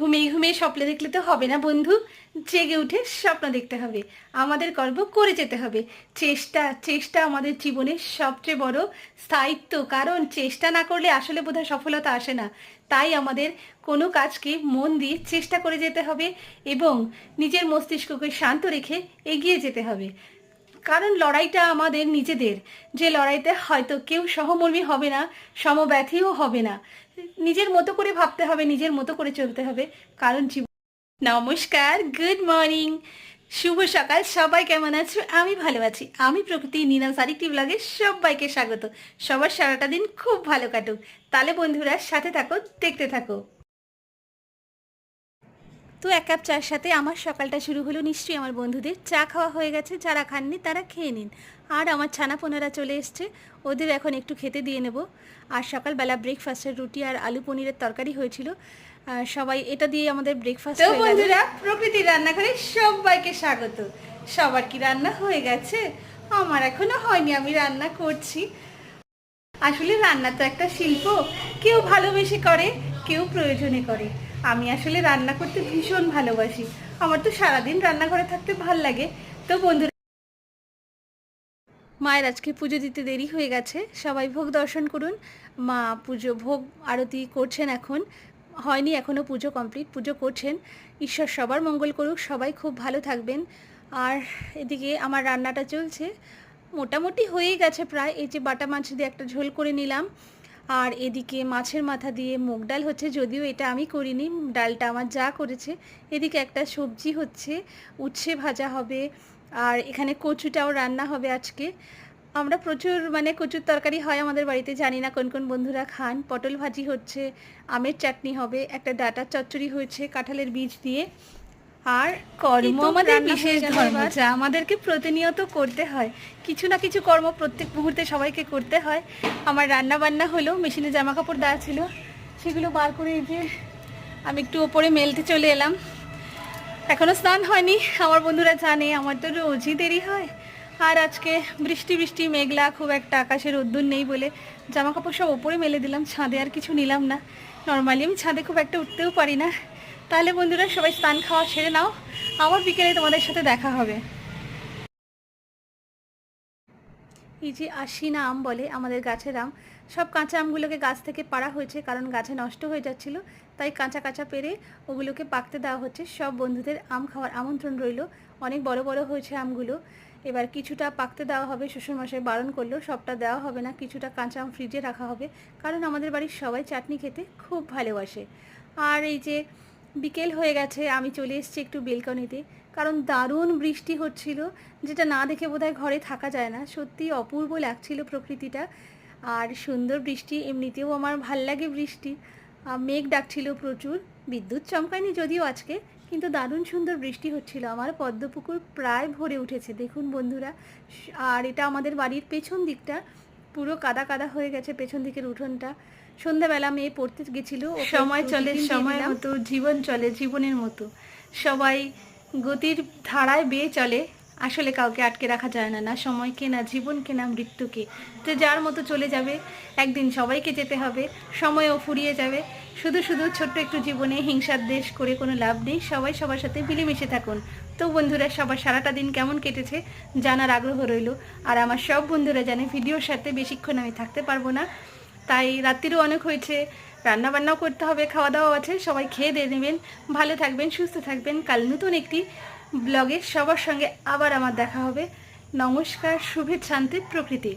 ঘুমিয়ে ঘুমিয়ে স্বপ্ন দেখলে তো হবে না বন্ধু। জেগে উঠে স্বপ্ন দেখতে হবে। আমাদের কর্ম করে যেতে হবে। চেষ্টা চেষ্টা আমাদের জীবনের সবচেয়ে বড় স্থায়িত্ব। কারণ চেষ্টা না করলে আসলে বোধহয় সফলতা আসে না। তাই আমাদের কোনো কাজকে মন দিয়ে চেষ্টা করে যেতে হবে এবং নিজের মস্তিষ্ককে শান্ত রেখে এগিয়ে যেতে হবে। কারণ লড়াইটা আমাদের নিজেদের। যে লড়াইতে হয়তো কেউ সহমর্মী হবে না, সমব্যথীও হবে না। নিজের মতো করে ভাবতে হবে, নিজের মতো করে চলতে হবে। কারণ জীবন নমস্কার, গুড মর্নিং। শুভ সকাল, সবাই কেমন আছো? আমি ভালো আছি। আমি প্রকৃতি নিনাম আরেকটি ব্লগে সবাইকে স্বাগত। সবার সারাটা দিন খুব ভালো কাটুক। তাহলে বন্ধুরা, সাথে থাকো, দেখতে থাকো। তো এক কাপ চার সাথে আমার সকালটা শুরু হলো। নিশ্চয়ই আমার বন্ধুদের চা খাওয়া হয়ে গেছে যারা খাননি তারা খেয়ে নিন। আর আমার ছানা পোনারা চলে এসছে ওদের এখন একটু খেতে দিয়ে নেব। আর সকালবেলা ব্রেকফাস্টের রুটি আর আলু পনিরের তরকারি হয়েছিল। সবাই এটা দিয়ে আমাদের ব্রেকফাস্ট তো বন্ধুরা প্রকৃতির রান্নাঘরে সবাইকে স্বাগত। সবার কি রান্না হয়ে গেছে? আমার এখনও হয়নি আমি রান্না করছি। আসলে রান্না তো একটা শিল্প। কেউ ভালোবেসে করে কেউ প্রয়োজনে করে। আমি আসলে রান্না করতে ভীষণ ভালোবাসি। আমার তো সারাদিন রান্নাঘরে থাকতে ভালো লাগে। তো বন্ধুরা, মায়ের আজকে পুজো দিতে দেরি হয়ে গেছে। সবাই ভোগ দর্শন করুন। মা পুজো ভোগ আরতি করছেন এখন। হয়নি এখনও পুজো কমপ্লিট, পুজো করছেন। ঈশ্বর সবার মঙ্গল করুক, সবাই খুব ভালো থাকবেন। আর এদিকে আমার রান্নাটা চলছে। মোটামুটি হয়েই গেছে প্রায়। এই যে বাটা মাছ দিয়ে একটা ঝোল করে নিলাম। আর এদিকে মাছের মাথা দিয়ে মুগ ডাল হচ্ছে, যদিও এটা আমি করিনি, ডালটা আমার যা করেছে। এদিকে একটা সবজি হচ্ছে, উচ্ছে ভাজা হবে, আর এখানে কচুটাও রান্না হবে আজকে। আমরা প্রচুর মানে কচুর তরকারি হয় আমাদের বাড়িতে, জানি না কোন কোন বন্ধুরা খান। পটল ভাজি হচ্ছে, আমের চাটনি হবে, একটা ডাটার চচ্চড়ি হয়েছে, কাঁঠালের বীজ দিয়ে। আর কর্ম আমাদের বিশেষ ধর্ম যা আমাদেরকে প্রতিনিয়ত করতে হয়। কিছু না কিছু কর্ম প্রত্যেক মুহূর্তে সবাইকে করতে হয়। আমার রান্না বান্না হলো মেশিনে জামা কাপড় দেওয়া ছিল। সেগুলো বার করে এই যে আমি একটু ওপরে মেলতে চলে এলাম। এখনও স্নান হয়নি আমার বন্ধুরা জানে আমার তো রোজই দেরি হয়। আর আজকে বৃষ্টি বৃষ্টি মেঘলা খুব একটা আকাশের রোদ্দুর নেই বলে জামা কাপড় সব ওপরে মেলে দিলাম ছাদে আর কিছু নিলাম না। নর্মালি আমি ছাদে খুব একটা উঠতেও পারি না। তাহলে বন্ধুরা সবাই স্নান খাওয়া সেরে নাও। আবার বিকেলে তোমাদের সাথে দেখা হবে। এই যে আশিনা আম বলে আমাদের গাছের আম, সব কাঁচা আমগুলোকে গাছ থেকে পাড়া হয়েছে কারণ গাছে নষ্ট হয়ে যাচ্ছিল, তাই কাঁচা কাঁচা পেরে ওগুলোকে পাকতে দেওয়া হচ্ছে। সব বন্ধুদের আম খাওয়ার আমন্ত্রণ রইল। অনেক বড় বড় হয়েছে আমগুলো। এবার কিছুটা পাকতে দেওয়া হবে, শ্বশুরমশাই বারণ করল, সবটা দেওয়া হবে না, কিছুটা কাঁচা আম ফ্রিজে রাখা হবে, কারণ আমাদের বাড়ির সবাই চাটনি খেতে খুব ভালোবাসে। আর এই যে বিকেল হয়ে গেছে, আমি চলে এসেছি একটু বেলকনিতে। কারণ দারুণ বৃষ্টি হচ্ছিল, যেটা না দেখে বোধহয় ঘরে থাকা যায় না। সত্যি অপূর্ব লাগছিল প্রকৃতিটা। আর সুন্দর বৃষ্টি, এমনিতেও আমার ভালো লাগে বৃষ্টি। মেঘ ডাকছিল প্রচুর, বিদ্যুৎ চমকায়নি যদিও আজকে, কিন্তু দারুণ সুন্দর বৃষ্টি হচ্ছিল। আমার পদ্মপুকুর প্রায় ভরে উঠেছে, দেখুন বন্ধুরা। আর এটা আমাদের বাড়ির পেছন দিকটা। পুরো কাদা কাদা হয়ে গেছে পেছন দিকের উঠোনটা। সন্ধ্যাবেলা মেয়ে পড়তে গেছিল সময় চলে সময় মতো জীবন চলে জীবনের মতো। সবাই গতির ধারায় বেয়ে চলে। আসলে কাউকে আটকে রাখা যায় না না সময়কে না জীবনকে না মৃত্যুকে। যে যার মতো চলে যাবে, একদিন সবাইকে যেতে হবে, সময়ও ফুরিয়ে যাবে। শুধু শুধু ছোট্ট একটু জীবনে হিংসার দেশ করে কোনো লাভ নেই, সবাই সবার সাথে মিলেমিশে থাকুন। তো বন্ধুরা, সবার সারাটা দিন কেমন কেটেছে জানার আগ্রহ রইল। আর আমার সব বন্ধুরা জানে ভিডিওর সাথে বেশিক্ষণ আমি থাকতে পারব না। তাই রাত্রিরও অনেক হয়েছে রান্না বান্নাও করতে হবে খাওয়া দাওয়া আছে, সবাই খেয়ে দিয়ে নেবেন। ভালো থাকবেন, সুস্থ থাকবেন। কাল নতুন একটি ব্লগে সবার সঙ্গে আবার আমার দেখা হবে। নমস্কার শুভেচ্ছান্তি প্রকৃতি।